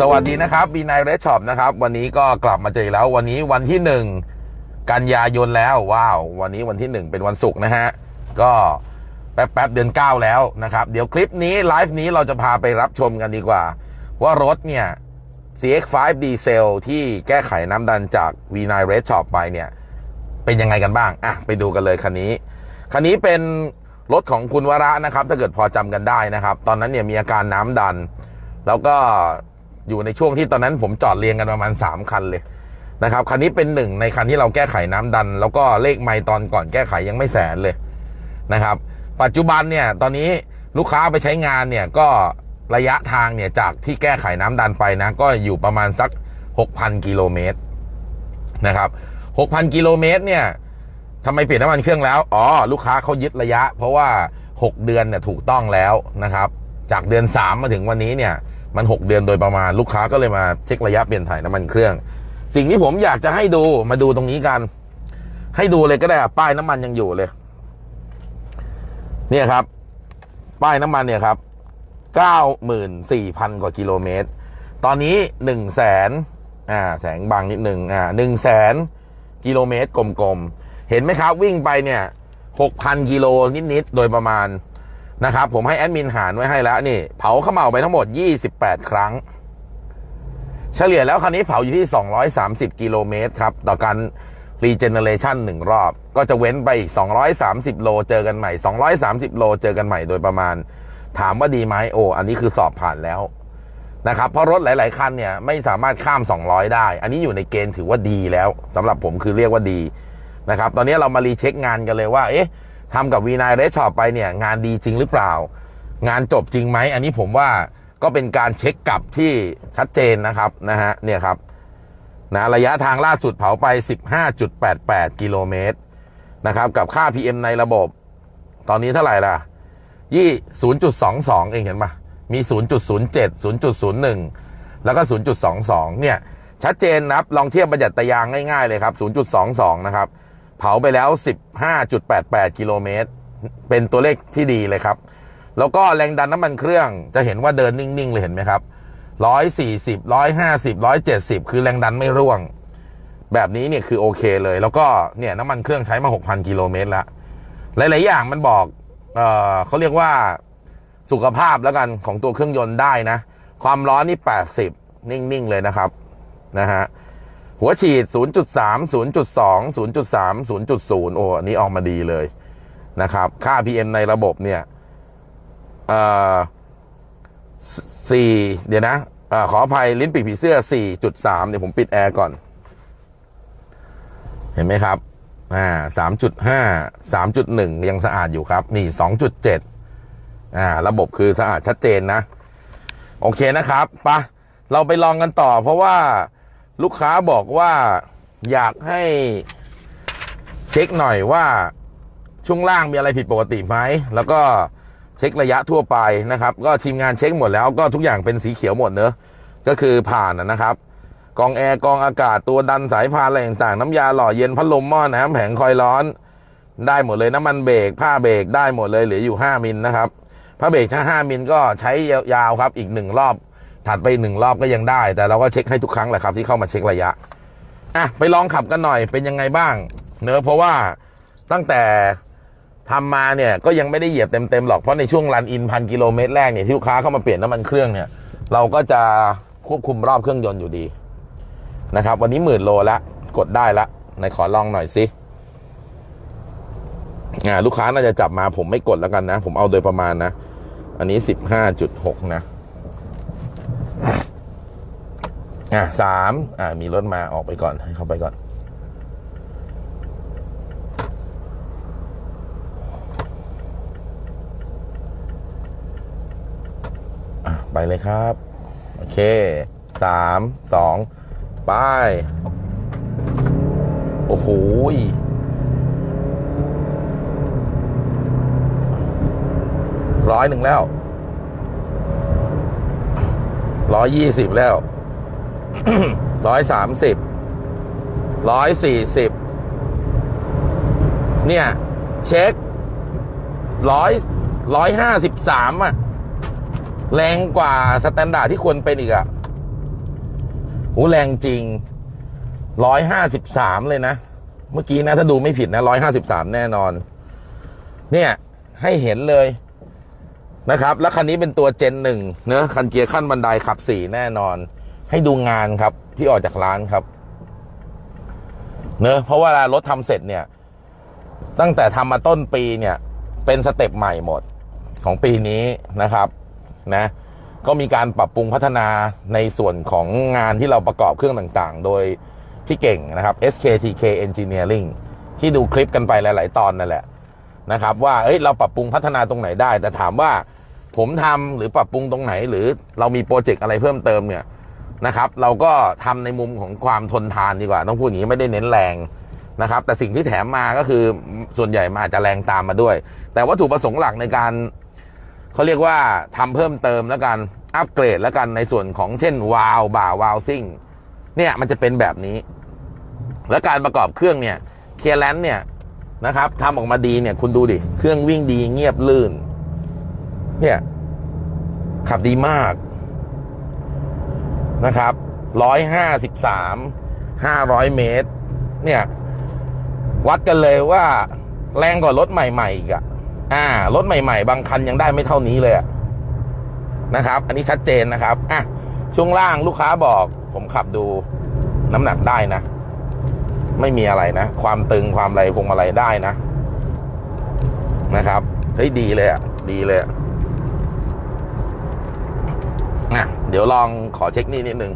สวัสดีนะครับบีนายเรชช็อปนะครับ วันนี้ก็กลับมาเจออีกแล้ว วันนี้วันที่หนึ่งกันยายนแล้วว้าว วันนี้วันที่หนึ่งเป็นวันศุกร์นะฮะ ก็แป๊บๆเดือนเก้าแล้วนะครับ เดี๋ยวคลิปนี้ไลฟ์นี้เราจะพาไปรับชมกันดีกว่า ว่ารถเนี่ย CX5 ดีเซลที่แก้ไขน้ำดันจาก V9 Red Shop ไปเนี่ย เป็นยังไงกันบ้าง อะ ไปดูกันเลยคันนี้ คันนี้เป็นรถของคุณวระนะครับ ถ้าเกิดพอจำกันได้นะครับ ตอนนั้นเนี่ยมีอาการน้ำดัน แล้วก็ อยู่ในช่วงที่ตอนนั้นผมจอดเรียงกันประมาณ 3 คันเลยนะครับคันนี้เป็นหนึ่งในคันที่เราแก้ไขน้ำดัน แล้วก็เลขไมล์ตอนก่อนแก้ไขยังไม่แสนเลยนะครับ ปัจจุบันเนี่ยตอนนี้ลูกค้าไปใช้งานเนี่ยก็ระยะทางเนี่ยจากที่แก้ไขน้ำดันไปนะ ก็อยู่ประมาณสัก 6,000 กิโลเมตรนะครับ6,000 กิโลเมตรเนี่ยทำไมเปลี่ยนน้ำมันเครื่องแล้ว อ๋อ ลูกค้าเขายึดระยะ เพราะว่า 6 เดือนเนี่ยถูกต้องแล้วนะครับ จากเดือน 3 มาถึงวันนี้เนี่ย มัน 6 เดือนโดยประมาณลูกค้าก็เลยมาเช็คระยะเปลี่ยนถ่ายน้ำมันเครื่อง สิ่งที่ผมอยากจะให้ดูมาดูตรงนี้กัน ให้ดูเลยก็ได้ป้ายน้ำมันยังอยู่เลย เนี่ยครับ ป้ายน้ำมันเนี่ยครับ94,000กว่ากิโลเมตร ตอนนี้1 0 0 0 0แสนอ่าแสงบางนิดหนึ่งอ่า1 0 0 0 0แสนกิโลเมตรกลมๆ เห็นไหมครับวิ่งไปเนี่ย6,000กิโลนิดๆ โดยประมาณ นะครับผมให้แอดมินหารไว้ให้แล้วนี่ เผาเข้าเมาไปทั้งหมด 28 ครั้ง เฉลี่ยแล้วคันนี้เผาอยู่ที่ 230 กิโลเมตรครับ ต่อการรีเจเนเรชันหนึ่งรอบ ก็จะเว้นไปอีก 230 โลเจอกันใหม่ 230 โลเจอกันใหม่โดยประมาณ ถามว่าดีไหมโอ้อันนี้คือสอบผ่านแล้วนะครับเพราะรถหลาย ๆ คันเนี่ยไม่สามารถข้าม 200 ได้ อันนี้อยู่ในเกณฑ์ถือว่าดีแล้วสำหรับผมคือเรียกว่าดีนะครับ ตอนนี้เรามารีเช็คงานกันเลยว่า เอ๊ะ ทำกับ V9 Red Shop ไปเนี่ยงานดีจริงหรือเปล่า งานจบจริงไหม อันนี้ผมว่าก็เป็นการเช็คกลับที่ชัดเจนนะครับนะฮะเนี่ยครับนะระยะทางล่าสุดเผาไป 15.88 กิโลเมตรนะครับกับค่า PM ในระบบ ตอนนี้เท่าไหร่ล่ะยี่0.22 เองเห็นปะมี 0.07 0.01 แล้วก็ 0.22 เนี่ย ชัดเจนนะครับ ลองเทียบประหยัตะยางง่าย ๆ เลยครับ 0.22 นะครับ เผาไปแล้ว 15.88 กิโลเมตร เป็นตัวเลขที่ดีเลยครับ แล้วก็แรงดันน้ำมันเครื่องจะเห็นว่าเดินนิ่ง ๆ เลยเห็นไหมครับ 140 150 170 คือแรงดันไม่ร่วง แบบนี้เนี่ยคือโอเคเลย แล้วก็เนี่ยน้ำมันเครื่องใช้มา 6,000 กิโลเมตรแล้วหลาย ๆ อย่างมันบอกเออเขาเรียกว่าสุขภาพแล้วกันของตัวเครื่องยนต์ได้นะ ความร้อนนี่ 80 นิ่ง ๆ เลยนะครับนะฮะ หัวฉีด 0.3 0.2 0.3 0.0 โอ้อันนี้ออกมาดีเลยนะครับ ค่า PM ในระบบเนี่ยเออสี่เดี๋ยวนะเออขออภัยลิ้นปีกผีเสื้อ 4.3 เดี๋ยวผมปิดแอร์ก่อน เห็นไหมครับ อ่าสามจุดห้าสามจุดหนึ่งยังสะอาดอยู่ครับ นี่สองจุดเจ็ดอ่า ระบบคือสะอาดชัดเจนนะ โอเคนะครับปะเราไปลองกันต่อเพราะว่า ลูกค้าบอกว่าอยากให้เช็คหน่อยว่าช่วงล่างมีอะไรผิดปกติไหม แล้วก็เช็คระยะทั่วไปนะครับ ก็ทีมงานเช็คหมดแล้วก็ทุกอย่างเป็นสีเขียวหมดเนอะก็คือผ่านนะครับกองแอร์กองอากาศตัวดันสายพานอะไรต่างๆ น้ำยาหล่อเย็นพัดลมหม้อน้ำแผงคอยร้อน ได้หมดเลยน้ำมันเบรกผ้าเบรกได้หมดเลยเหลืออยู่ 5 มิลนะครับผ้าเบรกถ้า 5 มิลก็ใช้ยาวๆครับอีกหนึ่งรอบ ถัดไปหนึ่งรอบก็ยังได้ แต่เราก็เช็คให้ทุกครั้งแหละครับที่เข้ามาเช็คระยะอะไปลองขับกันหน่อยเป็นยังไงบ้าง เนอะเพราะว่าตั้งแต่ทำมาเนี่ยก็ยังไม่ได้เหยียบเต็มๆหรอกเพราะในช่วงรันอินพันกิโลเมตรแรกเนี่ยที่ลูกค้าเข้ามาเปลี่ยนน้ำมันเครื่องเนี่ย เราก็จะควบคุมรอบเครื่องยนต์อยู่ดีนะครับ วันนี้หมื่นโลแล้วกดได้ล้วในขอลองหน่อยสิอ่าลูกค้าน่าจะจับมาผมไม่กดแล้วกันนะ ผมเอาโดยประมาณนะ อันนี้สิบห้าจุดหกนะ อ่าสามอ่ามีรถมาออกไปก่อนให้เข้าไปก่อนอไปเลยครับ โอเคสามสองไป โอ้โหร้อยหนึ่งแล้วร้อยยี่สิบแล้ว ร้อยสามสิบร้อยสี่สิบเนี่ย เช็คร้อยร้อยห้าสิบสามอะแรงกว่าสแตนดาร์ดที่ควรเป็นอีกอะโอ้แรงจริงร้อยห้าสิบสามเลยนะ เมื่อกี้นะ ถ้าดูไม่ผิดนะร้อยห้าสิบสามแน่นอน เนี่ย ให้เห็นเลยนะครับ แล้วคันนี้เป็นตัวเจนหนึ่งเนอะคันเกียร์ขั้นบันไดขับสี่แน่นอน ให้ดูงานครับที่ออกจากร้านครับ เนอะเพราะว่าเวลารถทำเสร็จเนี่ย ตั้งแต่ทำมาต้นปีเนี่ย เป็นสเต็ปใหม่หมดของปีนี้นะครับ นะ ก็มีการปรับปรุงพัฒนาในส่วนของงานที่เราประกอบเครื่องต่างๆ โดยพี่เก่งนะครับ SKTK Engineering ที่ดูคลิปกันไปหลาย ๆ ตอนนั่นแหละนะครับ ว่าเอ้ยเราปรับปรุงพัฒนาตรงไหนได้ แต่ถามว่าผมทำหรือปรับปรุงตรงไหน หรือเรามีโปรเจกต์อะไรเพิ่มเติมเนี่ย นะครับ เราก็ทำในมุมของความทนทานดีกว่า ต้องพูดอย่างนี้ไม่ได้เน้นแรงนะครับ แต่สิ่งที่แถมมาก็คือส่วนใหญ่มาอาจจะแรงตามมาด้วย แต่วัตถุประสงค์หลักในการเขาเรียกว่าทำเพิ่มเติมแล้วกันอัปเกรดแล้วกันในส่วนของเช่นวาล์วบ่าวาล์วซิ่งเนี่ยมันจะเป็นแบบนี้ และการประกอบเครื่องเนี่ยเคลียร์แลนเนี่ยนะครับทำออกมาดีเนี่ยคุณดูดิ เครื่องวิ่งดีเงียบลื่น เนี่ย ขับดีมาก นะครับร้อยห้าสิบสามห้าร้อยเมตร เนี่ย วัดกันเลยว่าแรงกว่ารถใหม่ๆอีกอะอ่ารถใหม่ ๆ บางคันยังได้ไม่เท่านี้เลยนะครับ อันนี้ชัดเจนนะครับอะช่วงล่างลูกค้าบอก ผมขับดูน้ำหนักได้นะ ไม่มีอะไรนะ ความตึงความอะไรพวงมาลัยได้นะ นะครับเฮ้ยดีเลยอะดีเลยอะอะ ดี๋ยวลองขอเช็คนี่นิดนึง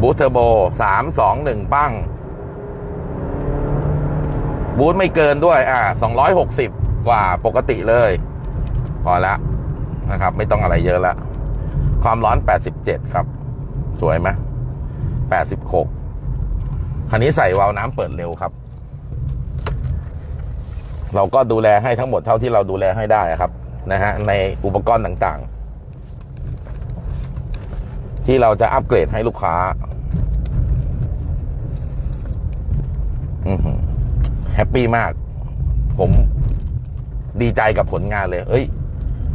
บูสเทอร์โบสามสองหนึ่งปั้งบูทไม่เกินด้วย อ่าสองร้อยหกสิบกว่าปกติเลย พอแล้วนะครับ ไม่ต้องอะไรเยอะละความร้อนแปดสิบเจ็ดครับ สวยไหมแปดสิบหกคันนี้ใส่วาล์วน้ำเปิดเร็วครับ เราก็ดูแลให้ทั้งหมดเท่าที่เราดูแลให้ได้ครับนะฮะในอุปกรณ์ต่างๆ ที่เราจะอัปเกรดให้ลูกค้าแฮปปี้มาก ผมดีใจกับผลงานเลย เอ้ย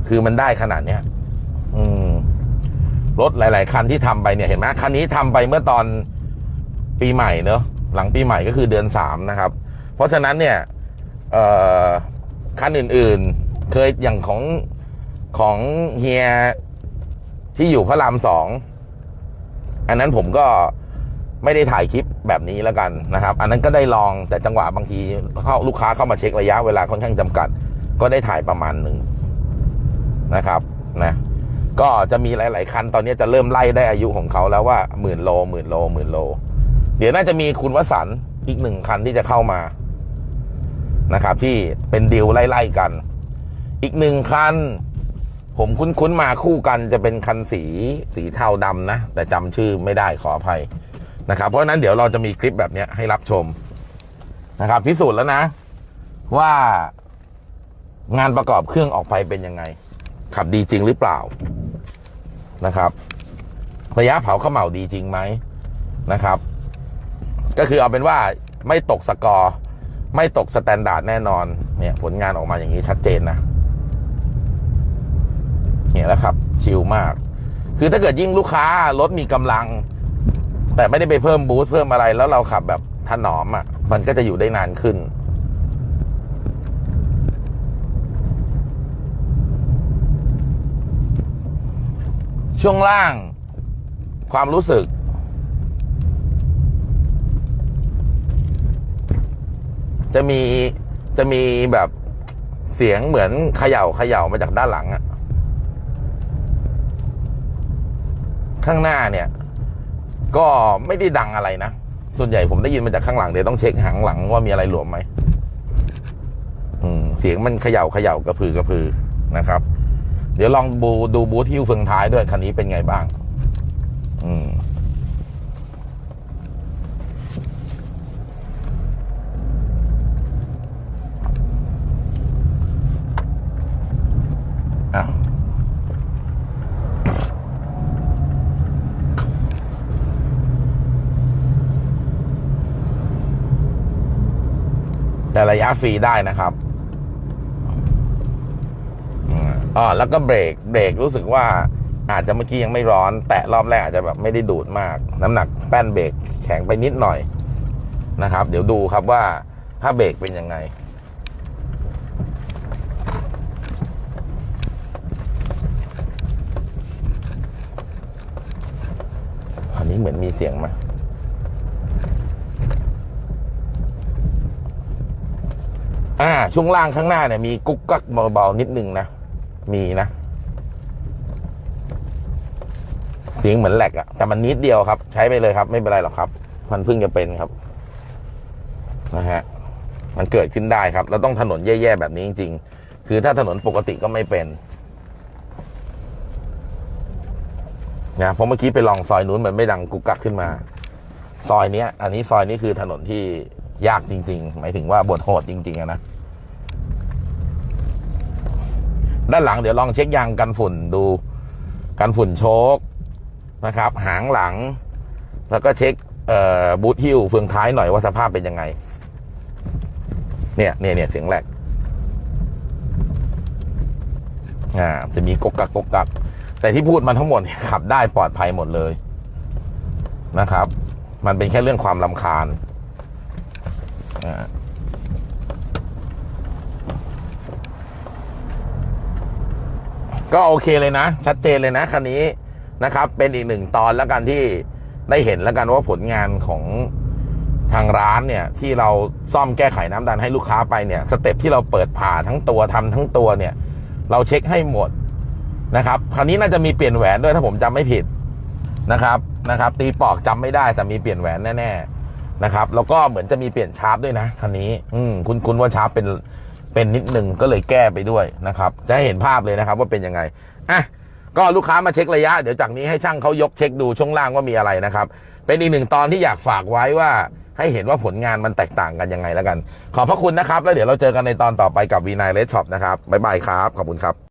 คือมันได้ขนาดเนี้ยรถหลาย ๆ คันที่ทำไปเนี่ยเห็นไหมคันนี้ทำไปเมื่อตอนปีใหม่เนอะหลังปีใหม่ก็คือเดือนสามนะครับ เพราะฉะนั้นเนี่ยคันอื่น ๆ เคยอย่างของของเฮียที่อยู่พระรามสอง อันนั้นผมก็ไม่ได้ถ่ายคลิปแบบนี้แล้วกันนะครับ อันนั้นก็ได้ลองแต่จังหวะบางทีเข้าลูกค้าเข้ามาเช็คระยะเวลาค่อนข้างจำกัด ก็ได้ถ่ายประมาณหนึ่งนะครับนะก็จะมีหลาย ๆ คันตอนนี้จะเริ่มไล่ได้อายุของเขาแล้วว่าหมื่นโลหมื่นโลหมื่นโล เดี๋ยวน่าจะมีคุณวสันต์อีกหนึ่งคันที่จะเข้ามานะครับ ที่เป็นดีลไล่ ๆ กัน อีกหนึ่งคัน ผมคุ้นๆมาคู่กันจะเป็นคันสีสีเทาดำนะ แต่จำชื่อไม่ได้ขออภัยนะครับ เพราะฉะนั้นเดี๋ยวเราจะมีคลิปแบบนี้ให้รับชมนะครับ พิสูจน์แล้วนะ ว่างานประกอบเครื่องออกไปเป็นยังไง ขับดีจริงหรือเปล่านะครับ ระยะเผาข้าเหมาดีจริงไหมนะครับ ก็คือเอาเป็นว่าไม่ตกสกอร์ ไม่ตกสแตนดาร์ดแน่นอนเนี่ยผลงานออกมาอย่างนี้ชัดเจนนะ เนี่ยแล้วครับชิลมาก คือถ้าเกิดยิ่งลูกค้ารถมีกำลัง แต่ไม่ได้ไปเพิ่มบูสต์เพิ่มอะไรแล้วเราขับแบบถนอมอะ่ะ มันก็จะอยู่ได้นานขึ้นช่วงล่างความรู้สึก จะมีจะมีแบบเสียงเหมือนเขย่าเขย่ามาจากด้านหลังอะ ข้างหน้าเนี่ย ก็ไม่ได้ดังอะไรนะ ส่วนใหญ่ผมได้ยินมาจากข้างหลังเดี๋ยวต้องเช็คหางหลังว่ามีอะไรหลวมไหมอืมเสียงมันเขย่าเขย่ากระพือกระพือนะครับ เดี๋ยวลองบูดูบูธที่อยู่เฟืองท้ายด้วยคันนี้เป็นไงบ้าง อืม แต่ระยะฟรีได้นะครับอ๋อแล้วก็เบรกเบรกรู้สึกว่าอาจจะเมื่อกี้ยังไม่ร้อน แตะรอบแรกอาจจะแบบไม่ได้ดูดมาก น้ำหนักแป้นเบรกแข็งไปนิดหน่อยนะครับ เดี๋ยวดูครับว่าถ้าเบรกเป็นยังไง อันนี้เหมือนมีเสียงม อ่าช่วงล่างข้างหน้าเนี่ยมีกุ๊กกักเบาๆนิดนึงนะ มีนะ เสียงเหมือนแหลกอะแต่มันนิดเดียวครับ ใช้ไปเลยครับ ไม่เป็นไรหรอกครับ มันเพิ่งจะเป็นครับ นะฮะมันเกิดขึ้นได้ครับ เราต้องถนนแย่ๆแบบนี้จริง ๆ คือถ้าถนนปกติก็ไม่เป็นนะเพราะเมื่อกี้ไปลองซอยนู้นมันไม่ดังกุกกักขึ้นมา ซอยเนี้ยอันนี้ซอยนี้คือถนนที่ ยากจริง ๆ หมายถึงว่าบทโหดจริงๆนะด้านหลังเดี๋ยวลองเช็คยางกันฝุ่นดูกันฝุ่นโชคนะครับ หางหลัง แล้วก็เช็คบูทฮิลเฟืองท้ายหน่อยว่าสภาพเป็นยังไง เนี่ยเนี่ยเนี่ยเสียงแหลกอ่าจะมีกกกักกกกักแต่ที่พูดมาทั้งหมดขับได้ปลอดภัยหมดเลยนะครับ มันเป็นแค่เรื่องความลำคาญ อ่าก็โอเคเลยนะ ชัดเจนเลยนะคันนี้นะครับ เป็นอีกหนึ่งตอนแล้วกันที่ได้เห็นแล้วกันว่าผลงานของทางร้านเนี่ย ที่เราซ่อมแก้ไขน้ำดันให้ลูกค้าไปเนี่ย สเต็ปที่เราเปิดผ่าทั้งตัวทำทั้งตัวเนี่ย เราเช็คให้หมดนะครับคราวนี้น่าจะมีเปลี่ยนแหวนด้วยถ้าผมจำไม่ผิดนะครับนะครับ ตีปอกจำไม่ได้แต่มีเปลี่ยนแหวนแน่ๆ นะครับแล้วก็เหมือนจะมีเปลี่ยนชาร์ปด้วยนะคันนี้ อืมคุณคุณว่าชาร์ปเป็นเป็นนิดหนึ่งก็เลยแก้ไปด้วยนะครับ จะหเห็นภาพเลยนะครับว่าเป็นยังไงอะก็ลูกค้ามาเช็คระยะ เดี๋ยวจากนี้ให้ช่างเขายกเช็คดูช่วงล่างว่ามีอะไรนะครับ เป็นอีกหนึ่งตอนที่อยากฝากไว้ว่าให้เห็นว่าผลงานมันแตกต่างกันยังไงแล้วกัน ขอบพระคุณนะครับ แล้วเดี๋ยวเราเจอกันในตอนต่อไปกับวีนายเลสช็อปนะครับบ๊ายบายครับ ขอบคุณครับ